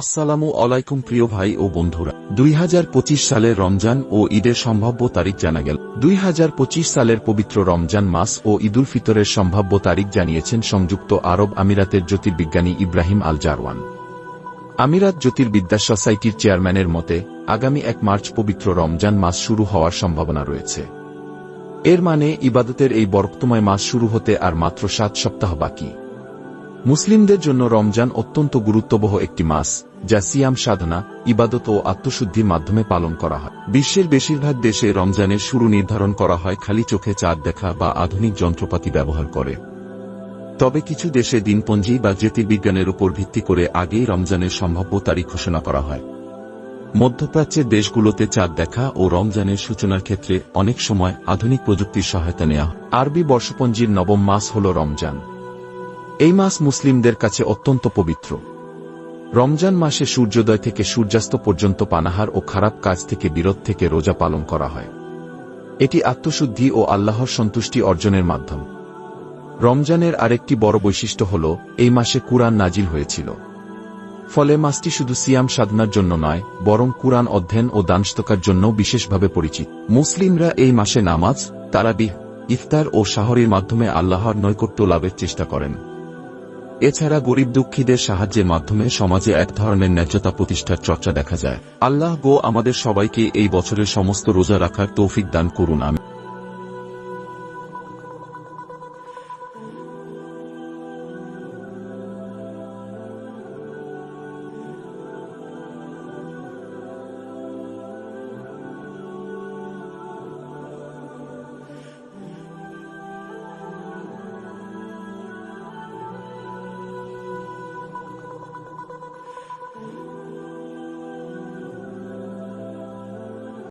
আসসালামু আলাইকুম প্রিয় ভাই ও বন্ধুরা। দুই সালে রমজান ও ঈদের সম্ভাব্য তারিখ জানা গেল। দুই হাজার পঁচিশ সালের পবিত্র রমজান মাস ও ঈদুল ফিতরের সম্ভাব্য তারিখ জানিয়েছেন সংযুক্ত আরব আমিরাতের জ্যোতির্বিজ্ঞানী ইব্রাহিম আল জারওয়ান। আমিরাত জ্যোতির্বিদ্যা সোসাইটির চেয়ারম্যানের মতে, আগামী এক মার্চ পবিত্র রমজান মাস শুরু হওয়ার সম্ভাবনা রয়েছে। এর মানে ইবাদতের এই বরক্তময় মাস শুরু হতে আর মাত্র সাত সপ্তাহ বাকি। মুসলিমদের জন্য রমজান অত্যন্ত গুরুত্ববহ একটি মাস, যা সিয়াম সাধনা, ইবাদত ও আত্মশুদ্ধির মাধ্যমে পালন করা হয়। বিশ্বের বেশিরভাগ দেশে রমজানের শুরু নির্ধারণ করা হয় খালি চোখে চাঁদ দেখা বা আধুনিক যন্ত্রপাতি ব্যবহার করে। তবে কিছু দেশে দিনপঞ্জি বা জ্যোতির্বিজ্ঞানের উপর ভিত্তি করে আগেই রমজানের সম্ভাব্য তারিখ ঘোষণা করা হয়। মধ্যপ্রাচ্যের দেশগুলোতে চাঁদ দেখা ও রমজানের সূচনার ক্ষেত্রে অনেক সময় আধুনিক প্রযুক্তির সহায়তা নেওয়া। আরবি বর্ষপঞ্জির নবম মাস হল রমজান। এই মাস মুসলিমদের কাছে অত্যন্ত পবিত্র। রমজান মাসে সূর্যোদয় থেকে সূর্যাস্ত পর্যন্ত পানাহার ও খারাপ কাজ থেকে বিরত থেকে রোজা পালন করা হয়। এটি আত্মশুদ্ধি ও আল্লাহর সন্তুষ্টি অর্জনের মাধ্যম। রমজানের আরেকটি বড় বৈশিষ্ট্য হল, এই মাসে কুরআন নাজিল হয়েছিল। ফলে মাসটি শুধু সিয়াম সাধনার জন্য নয়, বরং কুরআন অধ্যয়ন ও দানস্তকার জন্য বিশেষভাবে পরিচিত। মুসলিমরা এই মাসে নামাজ, তারাবিহ, ইফতার ও শাহরির মাধ্যমে আল্লাহর নৈকট্য লাভের চেষ্টা করেন। এছাড়া গরিব দুঃখীদের সাহায্যের মাধ্যমে সমাজে এক ধরনের ন্যায্যতা প্রতিষ্ঠার চর্চা দেখা যায়। আল্লাহ গো আমাদের সবাইকে এই বছরের সমস্ত রোজা রাখার তৌফিক দান করুন আমি